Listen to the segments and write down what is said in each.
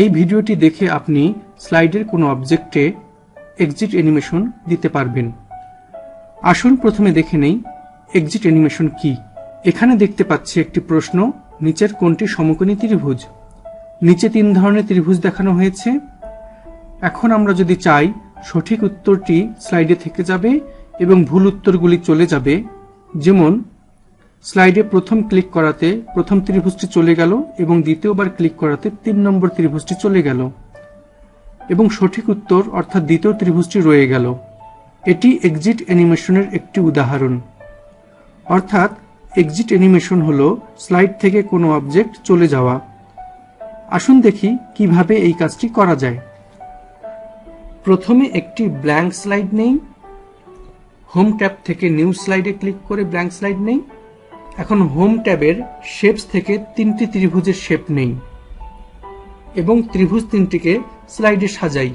এই ভিডিওটি দেখে আপনি স্লাইডের কোনো অবজেক্টে এক্সিট অ্যানিমেশন দিতে পারবেন। আসুন প্রথমে দেখে নেই এক্সিট অ্যানিমেশন কি। এখানে দেখতে পাচ্ছি একটি প্রশ্ন, নিচের কোনটি সমকোণী ত্রিভুজ? নিচে তিন ধরনের ত্রিভুজ দেখানো হয়েছে। এখন আমরা যদি চাই সঠিক উত্তরটি স্লাইডে থেকে যাবে এবং ভুল উত্তরগুলি চলে যাবে, যেমন স্লাইডে প্রথম ক্লিক করাতে প্রথম ত্রিভুজটি চলে গেল এবং দ্বিতীয়বার ক্লিক করাতে তিন নম্বর ত্রিভুজটি চলে গেল। এবং সঠিক উত্তর, অর্থাৎ দ্বিতীয় ত্রিভুজটি রয়ে গেল। এটি এক্সিট অ্যানিমেশনের একটি উদাহরণ। অর্থাৎ এক্সিট অ্যানিমেশন হল স্লাইড থেকে কোনো অবজেক্ট চলে যাওয়া। আসুন দেখি কীভাবে এই কাজটি করা যায়। প্রথমে একটি ব্ল্যাঙ্ক স্লাইড নেই। হোম ট্যাব থেকে নিউ স্লাইডে ক্লিক করে ব্ল্যাঙ্ক স্লাইড নেই। এখন হোম ট্যাবের শেপস থেকে তিনটি ত্রিভুজের শেপ নেই এবং ত্রিভুজ তিনটিকে স্লাইডে সাজাই।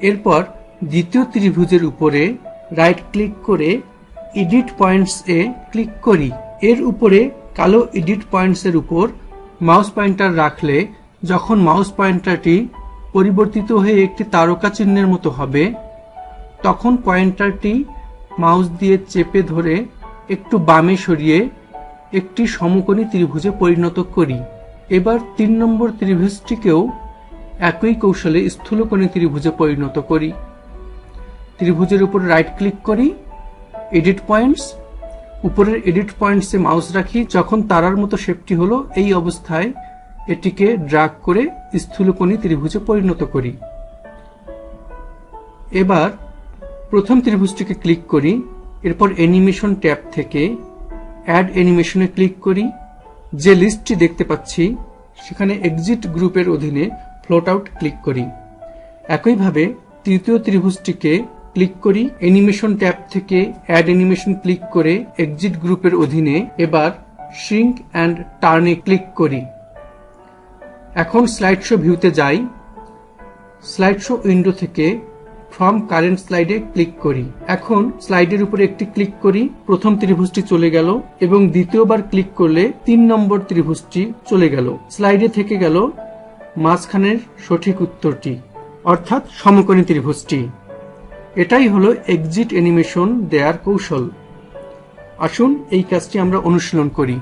এরপর দ্বিতীয় ত্রিভুজের উপরে রাইট ক্লিক করে এডিট পয়েন্টস এ ক্লিক করি। এর উপরে কালো এডিট পয়েন্টস এর উপর মাউস পয়েন্টার রাখলে যখন মাউস পয়েন্টারটি পরিবর্তিত হয়ে একটি তারকা চিহ্নের মতো হবে তখন পয়েন্টারটি মাউস দিয়ে চেপে ধরে একটু বামে সরিয়ে একটি সমকোণী ত্রিভুজে পরিণত করি। এবার তিন নম্বর ত্রিভুজটিকেও একই কৌশলে স্থূলকোণী ত্রিভুজে পরিণত করি। ত্রিভুজের উপর রাইট ক্লিক করি এডিট পয়েন্টস উপরের এডিট পয়েন্টসে মাউস রাখি, যখন তারার মতো শেপটি হলো, এই অবস্থায় এটিকে ড্রাগ করে স্থূলকোণী ত্রিভুজে পরিণত করি। এবার প্রথম ত্রিভুজটিকে ক্লিক করি, এরপর অ্যানিমেশন ট্যাব থেকে অ্যাড অ্যানিমেশনে ক্লিক করি। যে লিস্টটি দেখতে পাচ্ছি, সেখানে এক্সিট গ্রুপের অধীনে ফ্লোট আউট ক্লিক করি। একইভাবে তৃতীয় ত্রিভুজটিকে ক্লিক করি অ্যানিমেশন ট্যাব থেকে অ্যাড অ্যানিমেশন ক্লিক করে এক্সিট গ্রুপের অধীনে এবার শ্রিঙ্ক অ্যান্ড টার্নে ক্লিক করি। এখন স্লাইড শো ভিউতে যাই। স্লাইড শো উইন্ডো থেকে ফ্রম কারেন্ট স্লাইডে ক্লিক করি। এখন স্লাইডের উপরে একটি ক্লিক করি, প্রথম ত্রিভুজটি চলে গেল এবং দ্বিতীয়বার ক্লিক করলে তিন নম্বর ত্রিভুজটি চলে গেল। স্লাইডে থেকে গেল মাঝখানের সঠিক উত্তরটি, অর্থাৎ সমকোণী ত্রিভুজটি। এটাই হলো এক্সিট অ্যানিমেশন দেয়ার কৌশল। আসুন এই কাজটি আমরা অনুশীলন করি।